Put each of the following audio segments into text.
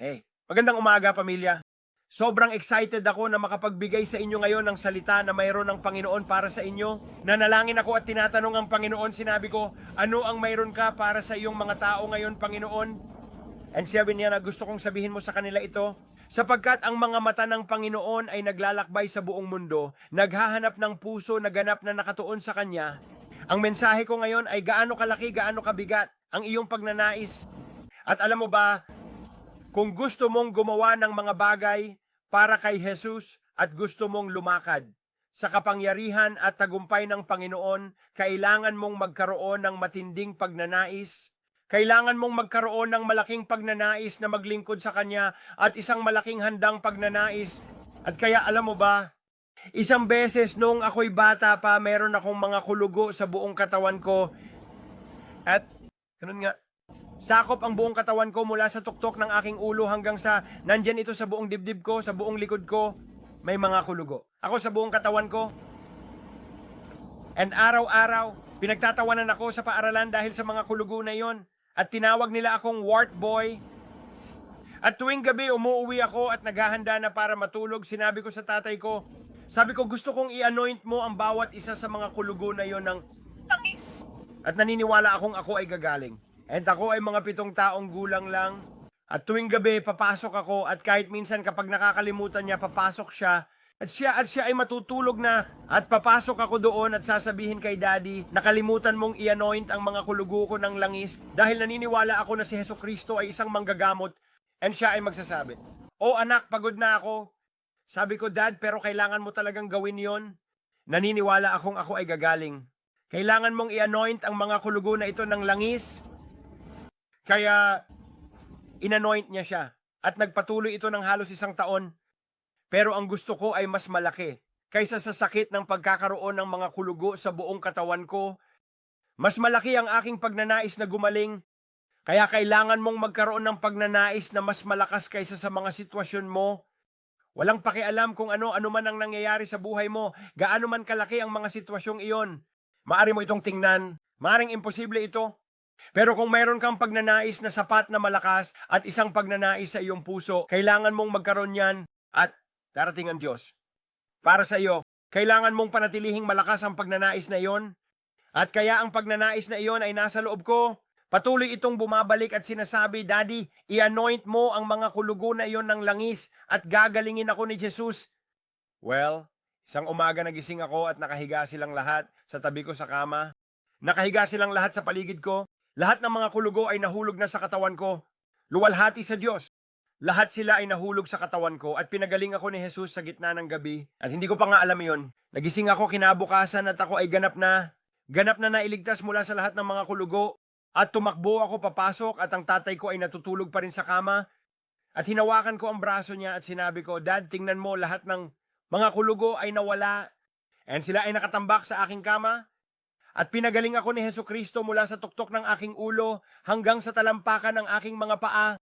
Hey, magandang umaga pamilya. Sobrang excited ako na makapagbigay sa inyo ngayon ng salita na mayroon ng Panginoon para sa inyo. Nanalangin ako at tinatanong ang Panginoon, sinabi ko, ano ang mayroon ka para sa iyong mga tao ngayon, Panginoon? And sabi niya na gusto kong sabihin mo sa kanila ito, sapagkat ang mga mata ng Panginoon ay naglalakbay sa buong mundo, naghahanap ng puso na ganap na nakatuon sa Kanya. Ang mensahe ko ngayon ay gaano kalaki, gaano kabigat ang iyong pagnanais. At alam mo ba, kung gusto mong gumawa ng mga bagay para kay Jesus at gusto mong lumakad sa kapangyarihan at tagumpay ng Panginoon, kailangan mong magkaroon ng matinding pagnanais. Kailangan mong magkaroon ng malaking pagnanais na maglingkod sa Kanya at isang malaking handang pagnanais. At kaya alam mo ba, isang beses nung ako'y bata pa, meron akong mga kulugo sa buong katawan ko. At, ganun nga, Sakop ang buong katawan ko mula sa tuktok ng aking ulo hanggang sa nandyan ito sa buong dibdib ko, sa buong likod ko, may mga kulugo. Ako sa buong katawan ko. And araw-araw, pinagtatawanan ako sa paaralan dahil sa mga kulugo na yon. At tinawag nila akong wart boy. At tuwing gabi umuwi ako at naghahanda na para matulog, sinabi ko sa tatay ko, sabi ko gusto kong i-anoint mo ang bawat isa sa mga kulugo na yon ng tangis. At naniniwala akong ako ay gagaling. And ako ay mga pitong taong gulang lang. At tuwing gabi, papasok ako at kahit minsan kapag nakakalimutan niya, papasok siya. At siya at siya ay matutulog na at papasok ako doon at sasabihin kay daddy, nakalimutan mong i-anoint ang mga kulugo ko ng langis dahil naniniwala ako na si Heso Kristo ay isang manggagamot and siya ay magsasabi, Oh anak, pagod na ako. Sabi ko, Dad, pero kailangan mo talagang gawin yon. Naniniwala akong ako ay gagaling. Kailangan mong i-anoint ang mga kulugo na ito ng langis kaya inanoint niya siya at nagpatuloy ito ng halos isang taon. Pero ang gusto ko ay mas malaki. Kaysa sa sakit ng pagkakaroon ng mga kulugo sa buong katawan ko, mas malaki ang aking pagnanais na gumaling. Kaya kailangan mong magkaroon ng pagnanais na mas malakas kaysa sa mga sitwasyon mo. Walang pakialam kung ano-ano man ang nangyayari sa buhay mo, gaano man kalaki ang mga sitwasyong iyon. Maari mo itong tingnan, maaring imposible ito, pero kung mayroon kang pagnanais na sapat na malakas at isang pagnanais sa iyong puso, kailangan mong magkaroon yan at darating ang Diyos. Para sa iyo, kailangan mong panatilihing malakas ang pagnanais na iyon. At kaya ang pagnanais na iyon ay nasa loob ko. Patuloy itong bumabalik at sinasabi, Daddy, i-anoint mo ang mga kulugo na iyon ng langis at gagalingin ako ni Jesus. Well, isang umaga nagising ako at nakahiga silang lahat sa tabi ko sa kama. Nakahiga silang lahat sa paligid ko. Lahat ng mga kulugo ay nahulog na sa katawan ko. Luwalhati sa Diyos. Lahat sila ay nahulog sa katawan ko at pinagaling ako ni Jesus sa gitna ng gabi. At hindi ko pa nga alam yon. Nagising ako kinabukasan at ako ay ganap na. Ganap na nailigtas mula sa lahat ng mga kulugo. At tumakbo ako papasok at ang tatay ko ay natutulog pa rin sa kama. At hinawakan ko ang braso niya at sinabi ko, Dad, tingnan mo lahat ng mga kulugo ay nawala. And sila ay nakatambak sa aking kama. At pinagaling ako ni Heso Kristo mula sa tuktok ng aking ulo hanggang sa talampakan ng aking mga paa.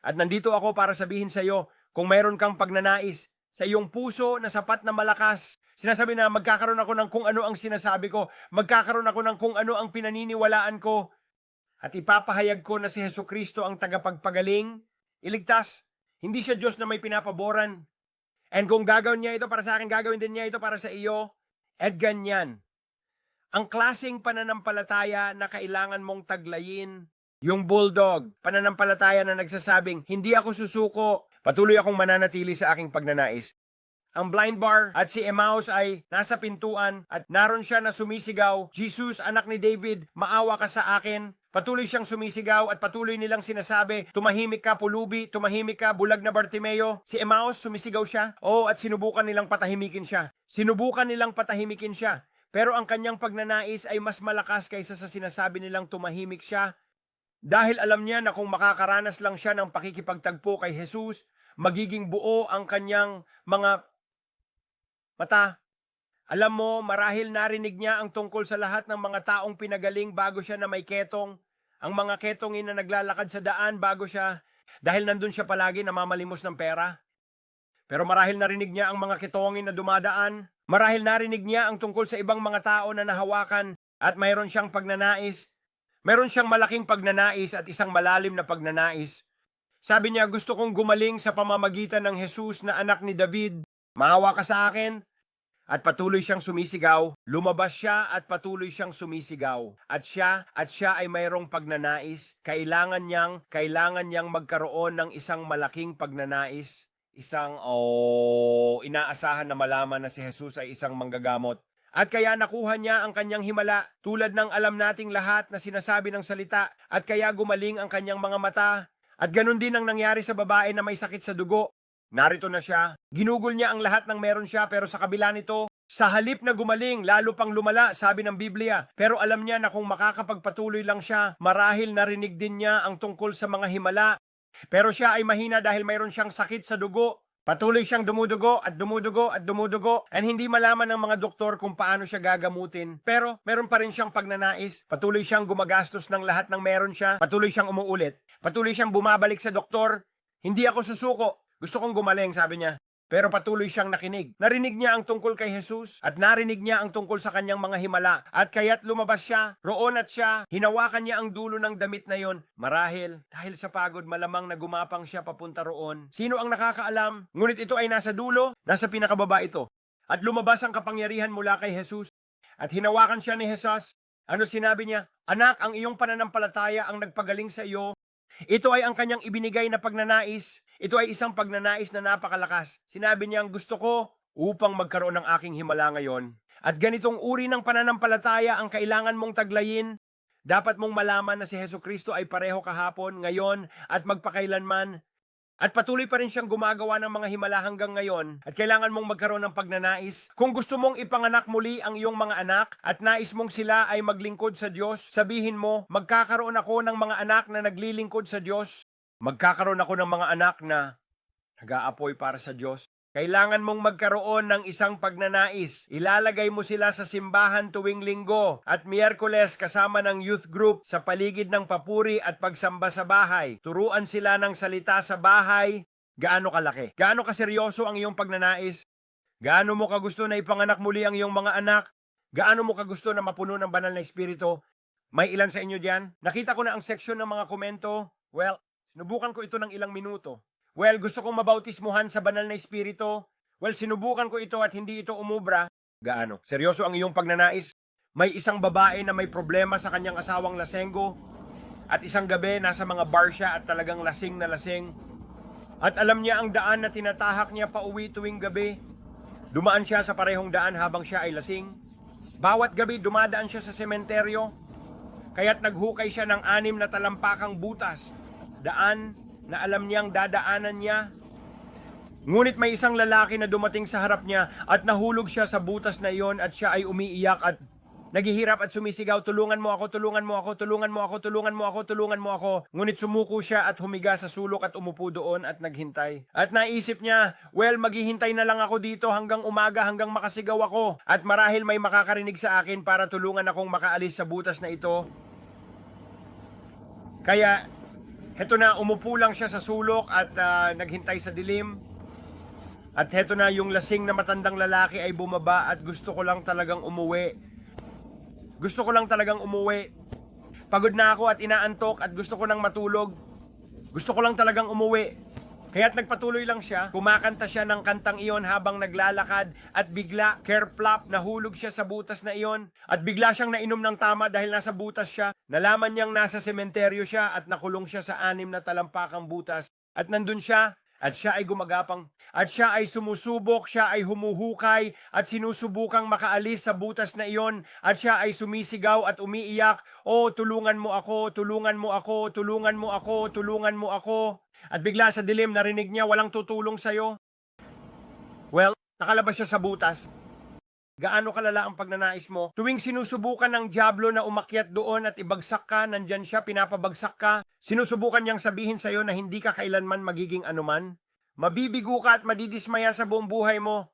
At nandito ako para sabihin sa iyo, kung mayroon kang pagnanais sa iyong puso na sapat na malakas, sinasabi na magkakaroon ako ng kung ano ang sinasabi ko, magkakaroon ako ng kung ano ang pinaniniwalaan ko, at ipapahayag ko na si Heso Kristo ang tagapagpagaling, iligtas, hindi siya Diyos na may pinapaboran. And kung gagawin niya ito para sa akin, gagawin din niya ito para sa iyo, at ganyan. Ang klasing pananampalataya na kailangan mong taglayin, yung bulldog, pananampalataya na nagsasabing, hindi ako susuko, patuloy akong mananatili sa aking pagnanais. Ang blind bar at si Emmaus ay nasa pintuan at naroon siya na sumisigaw, Jesus, anak ni David, maawa ka sa akin. Patuloy siyang sumisigaw at patuloy nilang sinasabi, tumahimik ka pulubi, tumahimik ka bulag na Bartimeo. Si Emmaus sumisigaw siya, oh at sinubukan nilang patahimikin siya. Sinubukan nilang patahimikin siya. Pero ang kanyang pagnanais ay mas malakas kaysa sa sinasabi nilang tumahimik siya dahil alam niya na kung makakaranas lang siya ng pakikipagtagpo kay Jesus, magiging buo ang kanyang mga mata. Alam mo, marahil narinig niya ang tungkol sa lahat ng mga taong pinagaling bago siya na may ketong, ang mga ketongin na naglalakad sa daan bago siya, dahil nandun siya palagi namamalimos ng pera. Pero marahil narinig niya ang mga ketongin na dumadaan, marahil narinig niya ang tungkol sa ibang mga tao na nahawakan at mayroon siyang pagnanais Meron siyang malaking pagnanais at isang malalim na pagnanais. Sabi niya, gusto kong gumaling sa pamamagitan ng Jesus na anak ni David. Maawa ka sa akin. At patuloy siyang sumisigaw. Lumabas siya at patuloy siyang sumisigaw. At siya, at siya ay mayroong pagnanais. Kailangan niyang, kailangan niyang magkaroon ng isang malaking pagnanais. Isang, oh, inaasahan na malaman na si Jesus ay isang manggagamot. At kaya nakuha niya ang kanyang himala tulad ng alam nating lahat na sinasabi ng salita at kaya gumaling ang kanyang mga mata. At ganun din ang nangyari sa babae na may sakit sa dugo. Narito na siya. Ginugol niya ang lahat ng meron siya pero sa kabila nito, sa halip na gumaling, lalo pang lumala, sabi ng Biblia. Pero alam niya na kung makakapagpatuloy lang siya, marahil narinig din niya ang tungkol sa mga himala. Pero siya ay mahina dahil mayroon siyang sakit sa dugo. Patuloy siyang dumudugo at dumudugo at dumudugo and hindi malaman ng mga doktor kung paano siya gagamutin. Pero meron pa rin siyang pagnanais. Patuloy siyang gumagastos ng lahat ng meron siya. Patuloy siyang umuulit. Patuloy siyang bumabalik sa doktor. Hindi ako susuko. Gusto kong gumaling, sabi niya. Pero patuloy siyang nakinig. Narinig niya ang tungkol kay Jesus at narinig niya ang tungkol sa kanyang mga himala. At kaya't lumabas siya, roon at siya, hinawakan niya ang dulo ng damit na yon. Marahil, dahil sa pagod malamang na gumapang siya papunta roon. Sino ang nakakaalam? Ngunit ito ay nasa dulo, nasa pinakababa ito. At lumabas ang kapangyarihan mula kay Jesus. At hinawakan siya ni Jesus. Ano sinabi niya? Anak, ang iyong pananampalataya ang nagpagaling sa iyo. Ito ay ang kanyang ibinigay na pagnanais. Ito ay isang pagnanais na napakalakas. Sinabi niyang gusto ko upang magkaroon ng aking himala ngayon. At ganitong uri ng pananampalataya ang kailangan mong taglayin. Dapat mong malaman na si Heso Kristo ay pareho kahapon, ngayon, at magpakailanman. At patuloy pa rin siyang gumagawa ng mga himala hanggang ngayon at kailangan mong magkaroon ng pagnanais. Kung gusto mong ipanganak muli ang iyong mga anak at nais mong sila ay maglingkod sa Diyos, sabihin mo, magkakaroon ako ng mga anak na naglilingkod sa Diyos. Magkakaroon ako ng mga anak na nag-aapoy para sa Diyos. Kailangan mong magkaroon ng isang pagnanais. Ilalagay mo sila sa simbahan tuwing linggo at miyerkules kasama ng youth group sa paligid ng papuri at pagsamba sa bahay. Turuan sila ng salita sa bahay. Gaano kalaki? Gaano kaseryoso ang iyong pagnanais? Gaano mo kagusto na ipanganak muli ang iyong mga anak? Gaano mo kagusto na mapuno ng banal na espiritu? May ilan sa inyo diyan? Nakita ko na ang section ng mga komento. Well, sinubukan ko ito ng ilang minuto. Well, gusto kong mabautismuhan sa banal na espiritu. Well, sinubukan ko ito at hindi ito umubra. Gaano? Seryoso ang iyong pagnanais? May isang babae na may problema sa kanyang asawang lasenggo at isang gabi nasa mga bar siya at talagang lasing na lasing. At alam niya ang daan na tinatahak niya pa uwi tuwing gabi. Dumaan siya sa parehong daan habang siya ay lasing. Bawat gabi dumadaan siya sa sementeryo. Kaya't naghukay siya ng anim na talampakang butas. Daan na alam niyang dadaanan niya. Ngunit may isang lalaki na dumating sa harap niya at nahulog siya sa butas na iyon at siya ay umiiyak at naghihirap at sumisigaw, tulungan mo ako, tulungan mo ako, tulungan mo ako, tulungan mo ako, tulungan mo ako. Ngunit sumuko siya at humiga sa sulok at umupo doon at naghintay. At naisip niya, well, maghihintay na lang ako dito hanggang umaga hanggang makasigaw ako. At marahil may makakarinig sa akin para tulungan akong makaalis sa butas na ito. Kaya Heto na, umupo lang siya sa sulok at ah, naghintay sa dilim. At heto na, yung lasing na matandang lalaki ay bumaba at gusto ko lang talagang umuwi. Gusto ko lang talagang umuwi. Pagod na ako at inaantok at gusto ko nang matulog. Gusto ko lang talagang umuwi. Kaya't nagpatuloy lang siya, kumakanta siya ng kantang iyon habang naglalakad at bigla, kerplop, nahulog siya sa butas na iyon at bigla siyang nainom ng tama dahil nasa butas siya. Nalaman niyang nasa sementeryo siya at nakulong siya sa anim na talampakang butas. At nandun siya, at siya ay gumagapang, at siya ay sumusubok, siya ay humuhukay, at sinusubukang makaalis sa butas na iyon, at siya ay sumisigaw at umiiyak, O, tulungan mo ako, tulungan mo ako, tulungan mo ako, tulungan mo ako. At bigla sa dilim narinig niya walang tutulong sa'yo. Well, nakalabas siya sa butas. Gaano kalala ang pagnanais mo? Tuwing sinusubukan ng Diablo na umakyat doon at ibagsak ka, nandyan siya, pinapabagsak ka. Sinusubukan niyang sabihin sa'yo na hindi ka kailanman magiging anuman. Mabibigo ka at madidismaya sa buong buhay mo.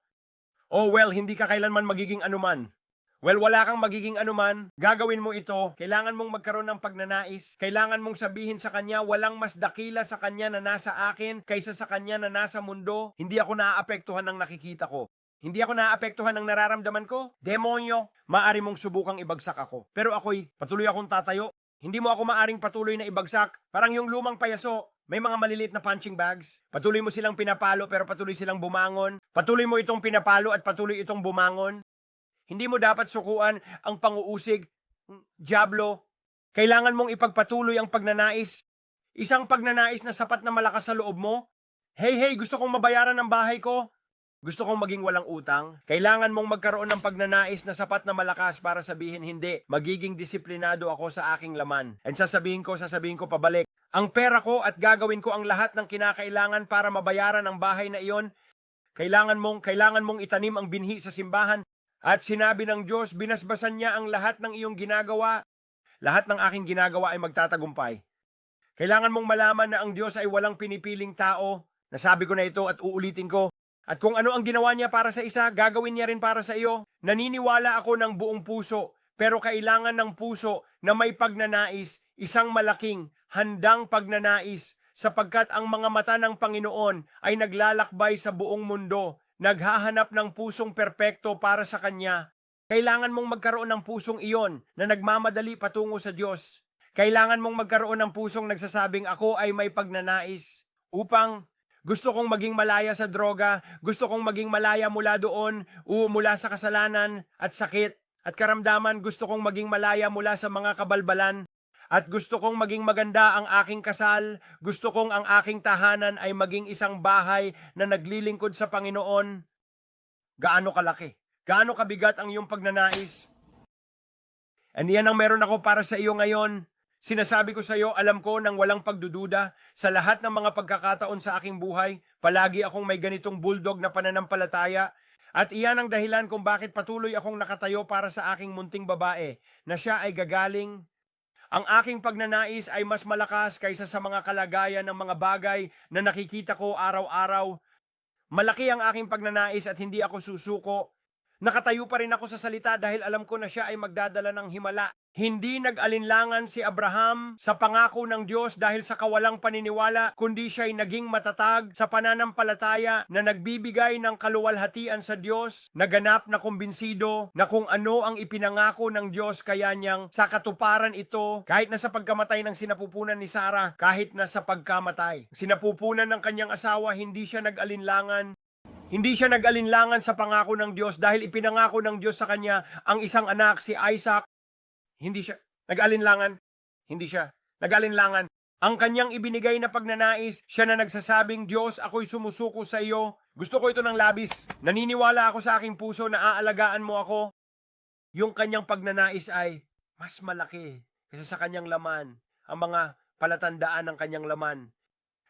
Oh well, hindi ka kailanman magiging anuman. Well, wala kang magiging anuman. Gagawin mo ito. Kailangan mong magkaroon ng pagnanais. Kailangan mong sabihin sa kanya, walang mas dakila sa kanya na nasa akin kaysa sa kanya na nasa mundo. Hindi ako naaapektuhan ng nakikita ko. Hindi ako naaapektuhan ng nararamdaman ko. Demonyo, maari mong subukang ibagsak ako. Pero ako'y patuloy akong tatayo. Hindi mo ako maaring patuloy na ibagsak. Parang yung lumang payaso. May mga maliliit na punching bags. Patuloy mo silang pinapalo pero patuloy silang bumangon. Patuloy mo itong pinapalo at patuloy itong bumangon. Hindi mo dapat sukuan ang panguusig. Diablo, kailangan mong ipagpatuloy ang pagnanais. Isang pagnanais na sapat na malakas sa loob mo. Hey, hey, gusto kong mabayaran ang bahay ko. Gusto kong maging walang utang. Kailangan mong magkaroon ng pagnanais na sapat na malakas para sabihin hindi. Magiging disiplinado ako sa aking laman. And sasabihin ko, sasabihin ko pabalik. Ang pera ko at gagawin ko ang lahat ng kinakailangan para mabayaran ang bahay na iyon. Kailangan mong, kailangan mong itanim ang binhi sa simbahan. At sinabi ng Diyos, binasbasan niya ang lahat ng iyong ginagawa. Lahat ng aking ginagawa ay magtatagumpay. Kailangan mong malaman na ang Diyos ay walang pinipiling tao. Nasabi ko na ito at uulitin ko. At kung ano ang ginawa niya para sa isa, gagawin niya rin para sa iyo. Naniniwala ako ng buong puso, pero kailangan ng puso na may pagnanais, isang malaking, handang pagnanais, sapagkat ang mga mata ng Panginoon ay naglalakbay sa buong mundo, naghahanap ng pusong perpekto para sa Kanya. Kailangan mong magkaroon ng pusong iyon na nagmamadali patungo sa Diyos. Kailangan mong magkaroon ng pusong nagsasabing ako ay may pagnanais upang gusto kong maging malaya sa droga, gusto kong maging malaya mula doon, o mula sa kasalanan at sakit at karamdaman, gusto kong maging malaya mula sa mga kabalbalan, at gusto kong maging maganda ang aking kasal, gusto kong ang aking tahanan ay maging isang bahay na naglilingkod sa Panginoon. Gaano kalaki? Gaano kabigat ang iyong pagnanais? And yan ang meron ako para sa iyo ngayon. Sinasabi ko sa iyo, alam ko nang walang pagdududa, sa lahat ng mga pagkakataon sa aking buhay, palagi akong may ganitong bulldog na pananampalataya, at iyan ang dahilan kung bakit patuloy akong nakatayo para sa aking munting babae, na siya ay gagaling. Ang aking pagnanais ay mas malakas kaysa sa mga kalagayan ng mga bagay na nakikita ko araw-araw. Malaki ang aking pagnanais at hindi ako susuko. Nakatayo pa rin ako sa salita dahil alam ko na siya ay magdadala ng himala. Hindi nag-alinlangan si Abraham sa pangako ng Diyos dahil sa kawalang paniniwala, kundi siya ay naging matatag sa pananampalataya na nagbibigay ng kaluwalhatian sa Diyos, naganap na kumbinsido na kung ano ang ipinangako ng Diyos kaya niyang sa katuparan ito, kahit na sa pagkamatay ng sinapupunan ni Sarah, kahit na sa pagkamatay. Sinapupunan ng kanyang asawa, hindi siya nag-alinlangan hindi siya nag-alinlangan sa pangako ng Diyos dahil ipinangako ng Diyos sa kanya ang isang anak, si Isaac. Hindi siya nag-alinlangan. Hindi siya nag-alinlangan. Ang kanyang ibinigay na pagnanais, siya na nagsasabing, Diyos, ako'y sumusuko sa iyo. Gusto ko ito ng labis. Naniniwala ako sa aking puso na aalagaan mo ako. Yung kanyang pagnanais ay mas malaki kaysa sa kanyang laman, ang mga palatandaan ng kanyang laman.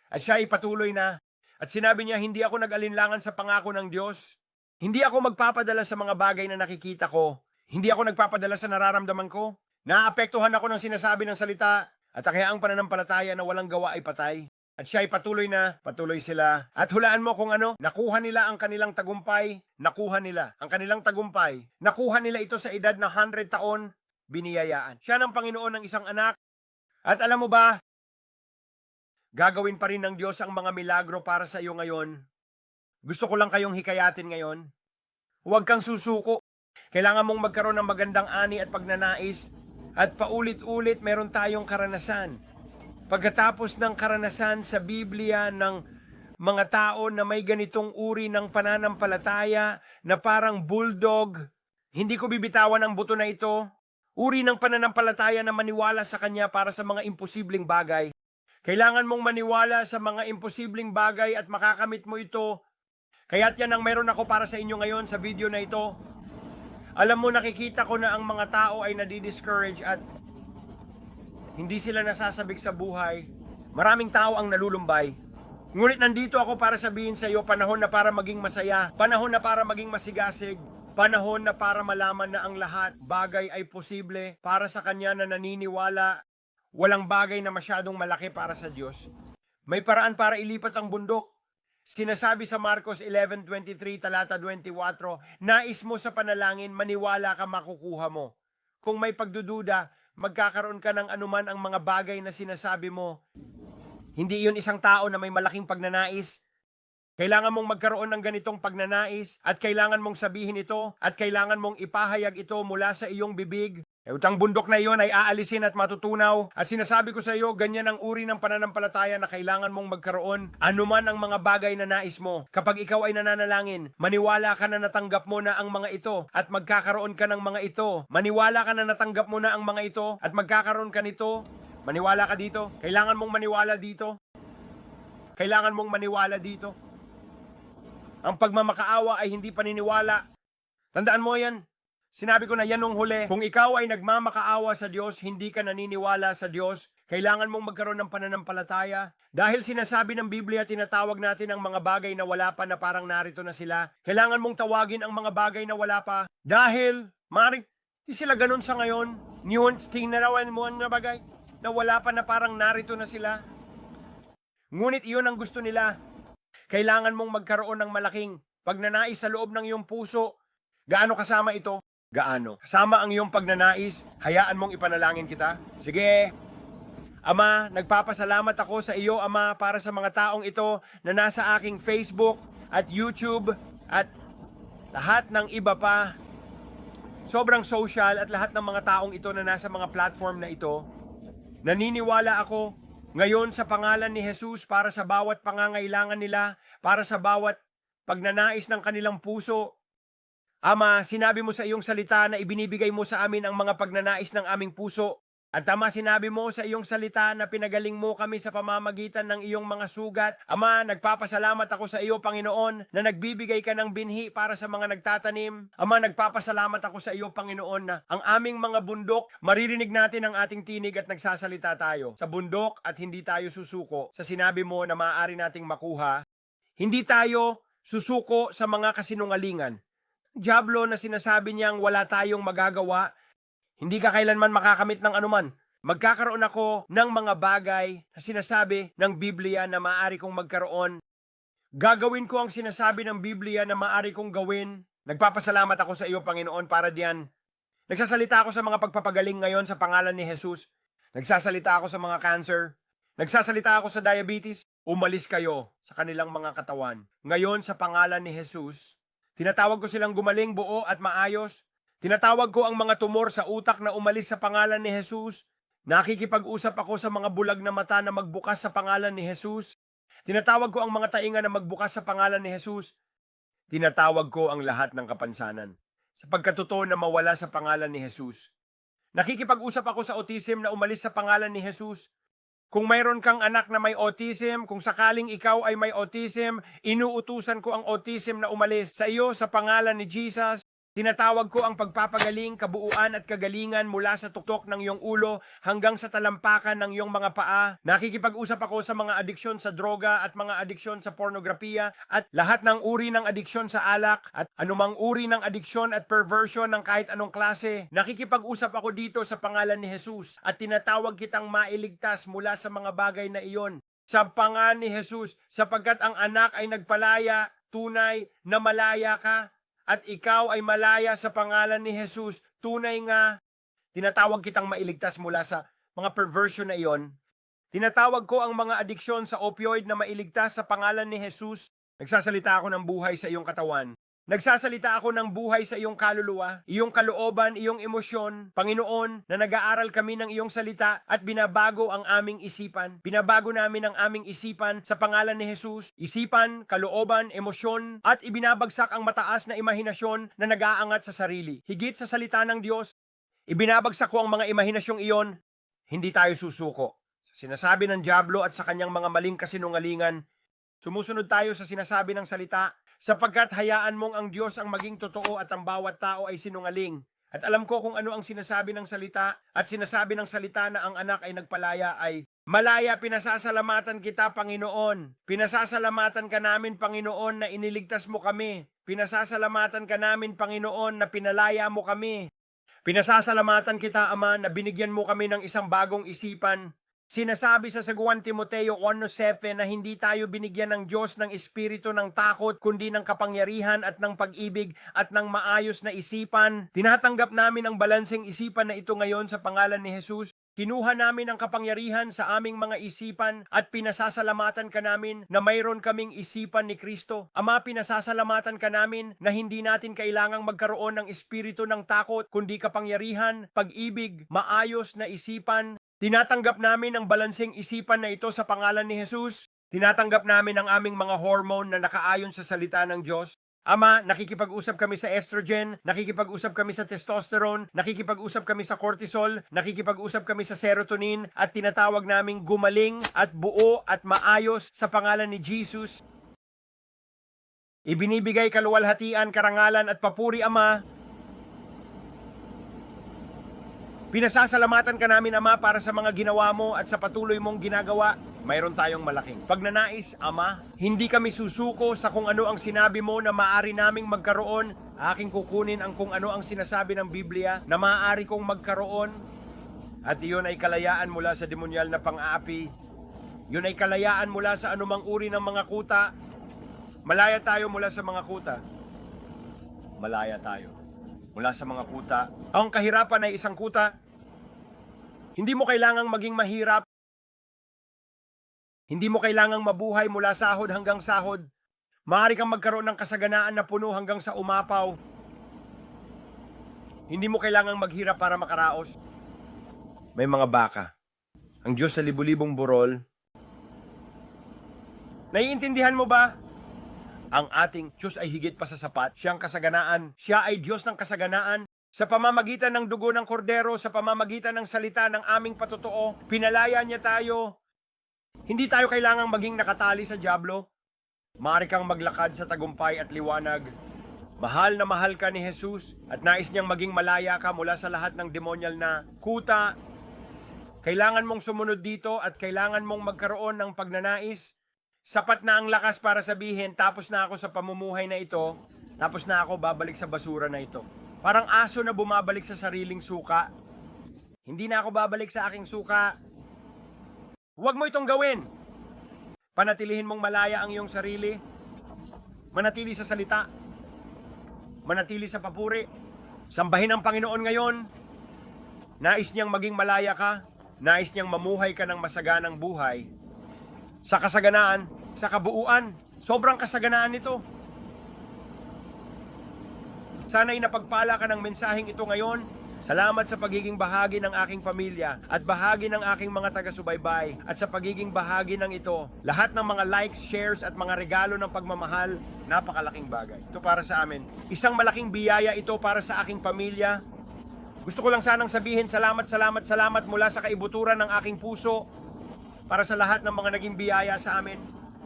At siya ay patuloy na at sinabi niya, hindi ako nag-alinlangan sa pangako ng Diyos. Hindi ako magpapadala sa mga bagay na nakikita ko. Hindi ako nagpapadala sa nararamdaman ko. Naapektuhan ako ng sinasabi ng salita at kaya ang pananampalataya na walang gawa ay patay. At siya ay patuloy na, patuloy sila. At hulaan mo kung ano, nakuha nila ang kanilang tagumpay, nakuha nila ang kanilang tagumpay. Nakuha nila ito sa edad na 100 taon, biniyayaan. Siya ng Panginoon ng isang anak. At alam mo ba, Gagawin pa rin ng Diyos ang mga milagro para sa iyo ngayon. Gusto ko lang kayong hikayatin ngayon. Huwag kang susuko. Kailangan mong magkaroon ng magandang ani at pagnanais at paulit-ulit meron tayong karanasan. Pagkatapos ng karanasan sa Biblia ng mga tao na may ganitong uri ng pananampalataya na parang bulldog, hindi ko bibitawan ang buto na ito. Uri ng pananampalataya na maniwala sa Kanya para sa mga imposibleng bagay. Kailangan mong maniwala sa mga imposibleng bagay at makakamit mo ito. Kaya't yan ang meron ako para sa inyo ngayon sa video na ito. Alam mo, nakikita ko na ang mga tao ay nadi-discourage at hindi sila nasasabik sa buhay. Maraming tao ang nalulumbay. Ngunit nandito ako para sabihin sa iyo, panahon na para maging masaya, panahon na para maging masigasig, panahon na para malaman na ang lahat bagay ay posible para sa kanya na naniniwala Walang bagay na masyadong malaki para sa Diyos. May paraan para ilipat ang bundok. Sinasabi sa Marcos 11.23 talata 24, Nais mo sa panalangin, maniwala ka makukuha mo. Kung may pagdududa, magkakaroon ka ng anuman ang mga bagay na sinasabi mo. Hindi iyon isang tao na may malaking pagnanais. Kailangan mong magkaroon ng ganitong pagnanais at kailangan mong sabihin ito at kailangan mong ipahayag ito mula sa iyong bibig E utang bundok na iyon ay aalisin at matutunaw at sinasabi ko sa iyo, ganyan ang uri ng pananampalataya na kailangan mong magkaroon anuman ang mga bagay na nais mo. Kapag ikaw ay nananalangin, maniwala ka na natanggap mo na ang mga ito at magkakaroon ka ng mga ito. Maniwala ka na natanggap mo na ang mga ito at magkakaroon ka nito. Maniwala ka dito. Kailangan mong maniwala dito. Kailangan mong maniwala dito. Ang pagmamakaawa ay hindi paniniwala. Tandaan mo yan. Sinabi ko na yan nung huli, kung ikaw ay nagmamakaawa sa Diyos, hindi ka naniniwala sa Diyos, kailangan mong magkaroon ng pananampalataya. Dahil sinasabi ng Biblia, tinatawag natin ang mga bagay na wala pa na parang narito na sila. Kailangan mong tawagin ang mga bagay na wala pa. Dahil, maring, di sila ganun sa ngayon. Yun, tinarawan mo ang bagay na wala pa na parang narito na sila. Ngunit iyon ang gusto nila. Kailangan mong magkaroon ng malaking pagnanais sa loob ng iyong puso. Gaano kasama ito? Gaano? Kasama ang iyong pagnanais, hayaan mong ipanalangin kita. Sige. Ama, nagpapasalamat ako sa iyo, Ama, para sa mga taong ito na nasa aking Facebook at YouTube at lahat ng iba pa. Sobrang social at lahat ng mga taong ito na nasa mga platform na ito. Naniniwala ako ngayon sa pangalan ni Jesus para sa bawat pangangailangan nila, para sa bawat pagnanais ng kanilang puso, Ama, sinabi mo sa iyong salita na ibinibigay mo sa amin ang mga pagnanais ng aming puso. At Ama, sinabi mo sa iyong salita na pinagaling mo kami sa pamamagitan ng iyong mga sugat. Ama, nagpapasalamat ako sa iyo, Panginoon, na nagbibigay ka ng binhi para sa mga nagtatanim. Ama, nagpapasalamat ako sa iyo, Panginoon, na ang aming mga bundok, maririnig natin ang ating tinig at nagsasalita tayo sa bundok at hindi tayo susuko sa sinabi mo na maaari nating makuha. Hindi tayo susuko sa mga kasinungalingan. Diablo na sinasabi niyang wala tayong magagawa, hindi ka kailanman makakamit ng anuman. Magkakaroon ako ng mga bagay na sinasabi ng Biblia na maaari kong magkaroon. Gagawin ko ang sinasabi ng Biblia na maaari kong gawin. Nagpapasalamat ako sa iyo, Panginoon, para diyan. Nagsasalita ako sa mga pagpapagaling ngayon sa pangalan ni Jesus. Nagsasalita ako sa mga cancer. Nagsasalita ako sa diabetes. Umalis kayo sa kanilang mga katawan. Ngayon sa pangalan ni Jesus, Tinatawag ko silang gumaling buo at maayos. Tinatawag ko ang mga tumor sa utak na umalis sa pangalan ni Jesus. Nakikipag-usap ako sa mga bulag na mata na magbukas sa pangalan ni Jesus. Tinatawag ko ang mga tainga na magbukas sa pangalan ni Jesus. Tinatawag ko ang lahat ng kapansanan sa pagkatotoo na mawala sa pangalan ni Jesus. Nakikipag-usap ako sa autism na umalis sa pangalan ni Jesus. Kung mayroon kang anak na may autism, kung sakaling ikaw ay may autism, inuutusan ko ang autism na umalis sa iyo sa pangalan ni Jesus. Tinatawag ko ang pagpapagaling, kabuuan at kagalingan mula sa tuktok ng iyong ulo hanggang sa talampakan ng iyong mga paa. Nakikipag-usap ako sa mga adiksyon sa droga at mga adiksyon sa pornografiya at lahat ng uri ng adiksyon sa alak at anumang uri ng adiksyon at perversion ng kahit anong klase. Nakikipag-usap ako dito sa pangalan ni Jesus at tinatawag kitang mailigtas mula sa mga bagay na iyon. Sa pangalan ni Jesus, sapagkat ang anak ay nagpalaya, tunay na malaya ka, at ikaw ay malaya sa pangalan ni Jesus, tunay nga, tinatawag kitang mailigtas mula sa mga perversion na iyon. Tinatawag ko ang mga adiksyon sa opioid na mailigtas sa pangalan ni Jesus. Nagsasalita ako ng buhay sa iyong katawan. Nagsasalita ako ng buhay sa iyong kaluluwa, iyong kalooban, iyong emosyon. Panginoon, na nag-aaral kami ng iyong salita at binabago ang aming isipan. Binabago namin ang aming isipan sa pangalan ni Jesus. Isipan, kalooban, emosyon, at ibinabagsak ang mataas na imahinasyon na nag-aangat sa sarili. Higit sa salita ng Diyos, ibinabagsak ko ang mga imahinasyong iyon. Hindi tayo susuko. Sa sinasabi ng Diablo at sa kanyang mga maling kasinungalingan, sumusunod tayo sa sinasabi ng salita sapagkat hayaan mong ang Diyos ang maging totoo at ang bawat tao ay sinungaling. At alam ko kung ano ang sinasabi ng salita at sinasabi ng salita na ang anak ay nagpalaya ay Malaya pinasasalamatan kita Panginoon. Pinasasalamatan ka namin Panginoon na iniligtas mo kami. Pinasasalamatan ka namin Panginoon na pinalaya mo kami. Pinasasalamatan kita Ama na binigyan mo kami ng isang bagong isipan Sinasabi sa 2 Timoteo 1.7 na hindi tayo binigyan ng Diyos ng espiritu ng takot kundi ng kapangyarihan at ng pag-ibig at ng maayos na isipan. Tinatanggap namin ang balanseng isipan na ito ngayon sa pangalan ni Jesus. Kinuha namin ang kapangyarihan sa aming mga isipan at pinasasalamatan ka namin na mayroon kaming isipan ni Kristo. Ama, pinasasalamatan ka namin na hindi natin kailangang magkaroon ng espiritu ng takot, kundi kapangyarihan, pag-ibig, maayos na isipan. Tinatanggap namin ang balansing isipan na ito sa pangalan ni Jesus. Tinatanggap namin ang aming mga hormone na nakaayon sa salita ng Diyos. Ama, nakikipag-usap kami sa estrogen, nakikipag-usap kami sa testosterone, nakikipag-usap kami sa cortisol, nakikipag-usap kami sa serotonin, at tinatawag naming gumaling at buo at maayos sa pangalan ni Jesus. Ibinibigay kaluwalhatian, karangalan at papuri, Ama, Pinasasalamatan ka namin, Ama, para sa mga ginawa mo at sa patuloy mong ginagawa. Mayroon tayong malaking pagnanais, Ama. Hindi kami susuko sa kung ano ang sinabi mo na maaari naming magkaroon. Aking kukunin ang kung ano ang sinasabi ng Biblia na maaari kong magkaroon. At iyon ay kalayaan mula sa demonyal na pang-aapi. Yun ay kalayaan mula sa anumang uri ng mga kuta. Malaya tayo mula sa mga kuta. Malaya tayo mula sa mga kuta. Ang kahirapan ay isang kuta. Hindi mo kailangang maging mahirap. Hindi mo kailangang mabuhay mula sahod hanggang sahod. Maaari kang magkaroon ng kasaganaan na puno hanggang sa umapaw. Hindi mo kailangang maghirap para makaraos. May mga baka. Ang Diyos sa libu-libong burol. Naiintindihan mo ba? Ang ating Diyos ay higit pa sa sapat. Siyang kasaganaan. Siya ay Diyos ng kasaganaan. Sa pamamagitan ng dugo ng kordero, sa pamamagitan ng salita ng aming patotoo, pinalaya niya tayo. Hindi tayo kailangang maging nakatali sa Diablo. Maaari kang maglakad sa tagumpay at liwanag. Mahal na mahal ka ni Jesus at nais niyang maging malaya ka mula sa lahat ng demonyal na kuta. Kailangan mong sumunod dito at kailangan mong magkaroon ng pagnanais Sapat na ang lakas para sabihin, tapos na ako sa pamumuhay na ito, tapos na ako babalik sa basura na ito. Parang aso na bumabalik sa sariling suka. Hindi na ako babalik sa aking suka. Huwag mo itong gawin. Panatilihin mong malaya ang iyong sarili. Manatili sa salita. Manatili sa papuri. Sambahin ang Panginoon ngayon. Nais niyang maging malaya ka. Nais niyang mamuhay ka ng masaganang buhay sa kasaganaan, sa kabuuan. Sobrang kasaganaan nito. Sana'y napagpala ka ng mensaheng ito ngayon. Salamat sa pagiging bahagi ng aking pamilya at bahagi ng aking mga taga-subaybay at sa pagiging bahagi ng ito. Lahat ng mga likes, shares at mga regalo ng pagmamahal, napakalaking bagay. Ito para sa amin. Isang malaking biyaya ito para sa aking pamilya. Gusto ko lang sanang sabihin salamat, salamat, salamat mula sa kaibuturan ng aking puso para sa lahat ng mga naging biyaya sa amin.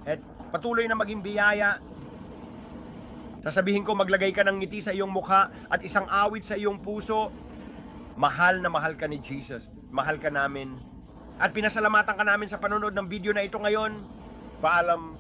At patuloy na maging biyaya. Sasabihin ko maglagay ka ng ngiti sa iyong mukha at isang awit sa iyong puso. Mahal na mahal ka ni Jesus. Mahal ka namin. At pinasalamatan ka namin sa panonood ng video na ito ngayon. Paalam